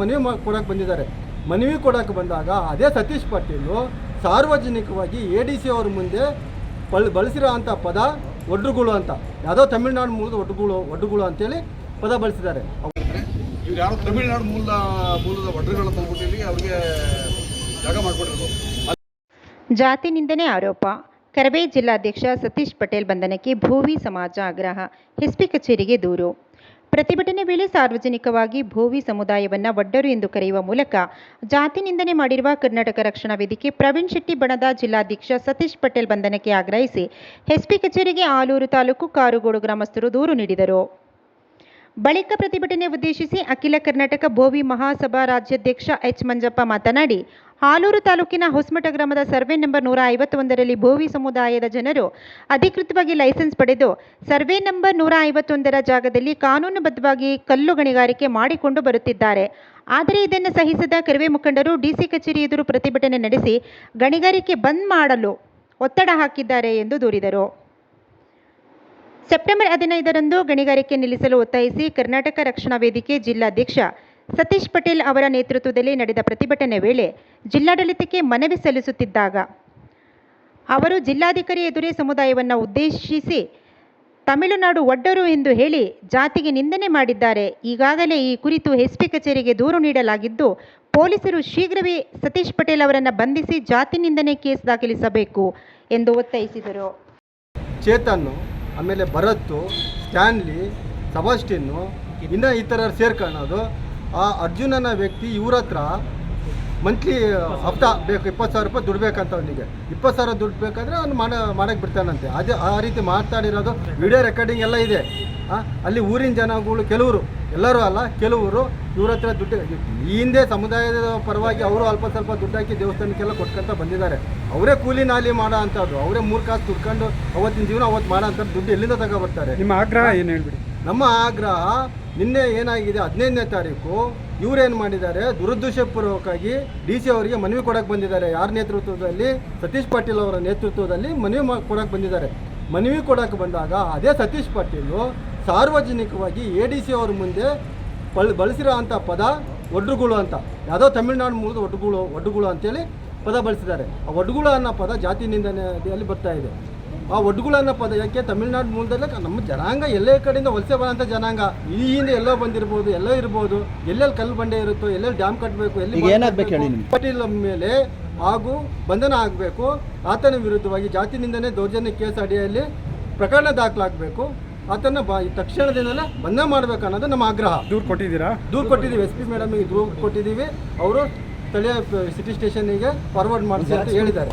ಮನವಿ ಮಾ ಕೊಡೋಕೆ ಬಂದಿದ್ದಾರೆ. ಮನವಿ ಕೊಡೋಕೆ ಬಂದಾಗ ಅದೇ ಸತೀಶ್ ಪಾಟೀಲು ಸಾರ್ವಜನಿಕವಾಗಿ ಎ ಡಿ ಸಿ ಅವ್ರ ಮುಂದೆ ಬಳ ಬಳಸಿರೋ ಅಂಥ ಪದ ಒಡ್ರುಗಳು ಅಂತ. ಯಾವುದೋ ತಮಿಳ್ನಾಡು ಮೂಲದ ಒಡ್ಡುಗಳು ಒಡ್ಡುಗಳು ಅಂತೇಳಿ ಪದ ಬಳಸಿದ್ದಾರೆ. ಇವ್ರು ಯಾರೋ ತಮಿಳುನಾಡು ಮೂಲದ ಮೂಲದ ಒಡ್ರುಗಳು ತಂದ್ಬಿಟ್ಟು ಇಲ್ಲಿ ಅವ್ರಿಗೆ ಜಾಗ ಮಾಡ್ಕೊಟ್ಟಿರೋದು. ಜಾತಿ ನಿಂದನೆ ಆರೋಪ. ಕರಬೇ ಜಿಲ್ಲಾಧ್ಯಕ್ಷ ಸತೀಶ್ ಪಟೇಲ್ ಬಂಧನಕ್ಕೆ ಭೂವಿ ಸಮಾಜ ಆಗ್ರಹ. ಎಸ್ಪಿ ಕಚೇರಿಗೆ ದೂರು. ಪ್ರತಿಭಟನೆ ವೇಳೆ ಸಾರ್ವಜನಿಕವಾಗಿ ಭೋವಿ ಸಮುದಾಯವನ್ನ ಒಡ್ಡರು ಎಂದು ಕರೆಯುವ ಮೂಲಕ ಜಾತಿ ನಿಂದನೆ ಮಾಡಿರುವ ಕರ್ನಾಟಕ ರಕ್ಷಣಾ ವೇದಿಕೆ ಪ್ರವೀಣ್ ಶೆಟ್ಟಿ ಬಣದ ಜಿಲ್ಲಾಧ್ಯಕ್ಷ ಸತೀಶ್ ಪಟೇಲ್ ಬಂಧನಕ್ಕೆ ಆಗ್ರಹಿಸಿ ಎಸ್ಪಿ ಕಚೇರಿಗೆ ಆಲೂರು ತಾಲೂಕು ಕಾರುಗೋಡು ಗ್ರಾಮಸ್ಥರು ದೂರು ನೀಡಿದರು. ಬಳಿಕ ಪ್ರತಿಭಟನೆ ಉದ್ದೇಶಿಸಿ ಅಖಿಲ ಕರ್ನಾಟಕ ಭೋವಿ ಮಹಾಸಭಾ ರಾಜ್ಯಾಧ್ಯಕ್ಷ ಎಚ್ ಮಂಜಪ್ಪ ಮಾತನಾಡಿ, ಹಾಲೂರು ತಾಲೂಕಿನ ಹೊಸಮಠ ಗ್ರಾಮದ ಸರ್ವೆ ನಂಬರ್ ನೂರ ಐವತ್ತೊಂದರಲ್ಲಿ ಭೋವಿ ಸಮುದಾಯದ ಜನರು ಅಧಿಕೃತವಾಗಿ ಲೈಸೆನ್ಸ್ ಪಡೆದು ಸರ್ವೆ ನಂಬರ್ ನೂರ ಐವತ್ತೊಂದರ ಜಾಗದಲ್ಲಿ ಕಾನೂನುಬದ್ಧವಾಗಿ ಕಲ್ಲು ಗಣಿಗಾರಿಕೆ ಮಾಡಿಕೊಂಡು ಬರುತ್ತಿದ್ದಾರೆ. ಆದರೆ ಇದನ್ನು ಸಹಿಸದ ಕರ್ವೆ ಮುಖಂಡರು ಡಿಸಿ ಕಚೇರಿ ಎದುರು ಪ್ರತಿಭಟನೆ ನಡೆಸಿ ಗಣಿಗಾರಿಕೆ ಬಂದ್ ಮಾಡಲು ಒತ್ತಡ ಹಾಕಿದ್ದಾರೆ ಎಂದು ದೂರಿದರು. ಸೆಪ್ಟೆಂಬರ್ ಹದಿನೈದರಂದು ಗಣಿಗಾರಿಕೆ ನಿಲ್ಲಿಸಲು ಒತ್ತಾಯಿಸಿ ಕರ್ನಾಟಕ ರಕ್ಷಣಾ ವೇದಿಕೆ ಜಿಲ್ಲಾಧ್ಯಕ್ಷ ಸತೀಶ್ ಪಟೇಲ್ ಅವರ ನೇತೃತ್ವದಲ್ಲಿ ನಡೆದ ಪ್ರತಿಭಟನೆ ವೇಳೆ ಜಿಲ್ಲಾಡಳಿತಕ್ಕೆ ಮನವಿ ಸಲ್ಲಿಸುತ್ತಿದ್ದಾಗ ಅವರು ಜಿಲ್ಲಾಧಿಕಾರಿ ಎದುರೇ ಸಮುದಾಯವನ್ನು ಉದ್ದೇಶಿಸಿ, ತಮಿಳುನಾಡು ಒಡ್ಡರು ಎಂದು ಹೇಳಿ ಜಾತಿಗೆ ನಿಂದನೆ ಮಾಡಿದ್ದಾರೆ. ಈಗಾಗಲೇ ಈ ಕುರಿತು ಎಸ್ಪಿ ಕಚೇರಿಗೆ ದೂರು ನೀಡಲಾಗಿದ್ದು, ಪೊಲೀಸರು ಶೀಘ್ರವೇ ಸತೀಶ್ ಪಟೇಲ್ ಅವರನ್ನು ಬಂಧಿಸಿ ಜಾತಿ ನಿಂದನೆ ಕೇಸ್ ದಾಖಲಿಸಬೇಕು, ಎಂದು ಒತ್ತಾಯಿಸಿದರು. ಚೇತನ್ನು ಆಮೇಲೆ ಭರತ್ತು ಸ್ಟ್ಯಾನ್ಲಿ ಸಬಾಸ್ಟಿನ್ನು ಇನ್ನೂ ಈ ಥರ ಸೇರ್ಕೊಳ್ಳೋದು. ಆ ಅರ್ಜುನನ ವ್ಯಕ್ತಿ ಇವ್ರ ಹತ್ರ ಮಂತ್ಲಿ ಹಪ್ತ ಬೇಕು, ಇಪ್ಪತ್ತು ಸಾವಿರ ರೂಪಾಯಿ ದುಡ್ಡು ಬೇಕಂತ ಅವನಿಗೆ. ಇಪ್ಪತ್ತು ಸಾವಿರ ದುಡ್ಡು ಬೇಕಾದರೆ ಅವ್ನು ಮಾಡ ಮಾಡಕ್ಕೆ ಬಿಡ್ತಾನಂತೆ. ಅದೇ, ಆ ರೀತಿ ಮಾತಾಡಿರೋದು ವಿಡಿಯೋ ರೆಕಾರ್ಡಿಂಗ್ ಎಲ್ಲ ಇದೆ. ಅಲ್ಲಿ ಊರಿನ ಜನಗಳು, ಕೆಲವರು, ಎಲ್ಲರೂ ಅಲ್ಲ, ಕೆಲವರು ಇವ್ರ ಹತ್ರ ದುಡ್ಡು, ಈ ಹಿಂದೆ ಸಮುದಾಯದ ಪರವಾಗಿ ಅವರು ಅಲ್ಪ ಸ್ವಲ್ಪ ದುಡ್ಡು ಹಾಕಿ ದೇವಸ್ಥಾನಕ್ಕೆಲ್ಲ ಕೊಟ್ಕೊಂತ ಬಂದಿದ್ದಾರೆ. ಅವರೇ ಕೂಲಿ ನಾಲಿ ಮಾಡೋ ಅಂಥದ್ದು ಅವರೇ ಮೂರು ಕಾಸು ದುಡ್ಕೊಂಡು ಅವತ್ತಿನ ಜೀವನ ಅವತ್ತು ಮಾಡೋ ಅಂಥದ್ದು ದುಡ್ಡು ಎಲ್ಲಿಂದ ತಗೊಬರ್ತಾರೆ ನಿಮ್ಮ ಆಗ್ರಹ ಏನು ಹೇಳ್ಬಿಡಿ? ನಮ್ಮ ಆಗ್ರಹ ನಿನ್ನೆ ಏನಾಗಿದೆ ಹದಿನೈದನೇ ತಾರೀಕು, ಇವರೇನು ಮಾಡಿದ್ದಾರೆ? ದುರುದ್ದೇಶಪೂರ್ವಕವಾಗಿ ಡಿ ಸಿ ಅವರಿಗೆ ಮನವಿ ಕೊಡೋಕೆ ಬಂದಿದ್ದಾರೆ. ಯಾರ ನೇತೃತ್ವದಲ್ಲಿ? ಸತೀಶ್ ಪಾಟೀಲ್ ಅವರ ನೇತೃತ್ವದಲ್ಲಿ ಮನವಿ ಮಾ ಕೊಡಕ್ಕೆ ಬಂದಿದ್ದಾರೆ. ಮನವಿ ಕೊಡೋಕೆ ಬಂದಾಗ ಅದೇ ಸತೀಶ್ ಪಾಟೀಲು ಸಾರ್ವಜನಿಕವಾಗಿ ಎ ಡಿ ಸಿ ಅವ್ರ ಮುಂದೆ ಬಳ, ಬಳಸಿರೋ ಅಂಥ ಪದ ಒಡ್ರುಗಳು ಅಂತ. ಯಾವುದೋ ತಮಿಳ್ನಾಡು ಮೂಲದ ಒಡ್ಡುಗಳು ಒಡ್ಡುಗಳು ಅಂತೇಳಿ ಪದ ಬಳಸಿದ್ದಾರೆ. ಆ ಒಡ್ಡುಗಳು ಅನ್ನೋ ಪದ ಜಾತಿ ನಿಂದನೆಯಲ್ಲಿ ಬರ್ತಾ ಇದೆ. ಆ ಒಡ್ಗುಳನ್ನ ಅನ್ನೋ ಪದ ಯಾಕೆ ತಮಿಳ್ನಾಡು ಮೂಲದಲ್ಲೇ ನಮ್ಮ ಜನಾಂಗ ಎಲ್ಲೇ ಕಡೆಯಿಂದ ವಲಸೆ ಬರೋಂಥ ಜನಾಂಗ. ಈ ಹಿಂದೆ ಎಲ್ಲೋ ಬಂದಿರ್ಬೋದು ಎಲ್ಲೋ ಇರ್ಬೋದು ಎಲ್ಲೆಲ್ಲಿ ಕಲ್ಲು ಬಂಡೆ ಇರುತ್ತೋ ಎಲ್ಲೆಲ್ಲಿ ಡ್ಯಾಮ್ ಕಟ್ಟಬೇಕು ಎಲ್ಲಿ ಏನಾಗಬೇಕು ಹೇಳಿ ನಿಮ್ಗೆ? ಪಾಟೀಲ್ ಮೇಲೆ ಹಾಗೂ ಬಂಧನ ಆಗಬೇಕು. ಆತನ ವಿರುದ್ಧವಾಗಿ ಜಾತಿ ನಿಂದನೆ ದೌರ್ಜನ್ಯ ಕೇಸ್ ಅಡಿಯಲ್ಲಿ ಪ್ರಕರಣ ದಾಖಲಾಗಬೇಕು. ಆತನ ಬ ತಕ್ಷಣದಿಂದಲೇ ಬಂಧನ ಮಾಡಬೇಕು ಅನ್ನೋದು ನಮ್ಮ ಆಗ್ರಹ. ದೂರು ಕೊಟ್ಟಿದ್ದೀರಾ? ದೂರು ಕೊಟ್ಟಿದ್ದೀವಿ. ಎಸ್ ಪಿ ಮೇಡಮ್ಗೆ ದೂರು ಕೊಟ್ಟಿದ್ದೀವಿ. ಅವರು ಸ್ಥಳೀಯ ಸಿಟಿ ಸ್ಟೇಷನ್ಗೆ ಫಾರ್ವರ್ಡ್ ಮಾಡಿಸಿ ಅಂತ ಹೇಳಿದ್ದಾರೆ.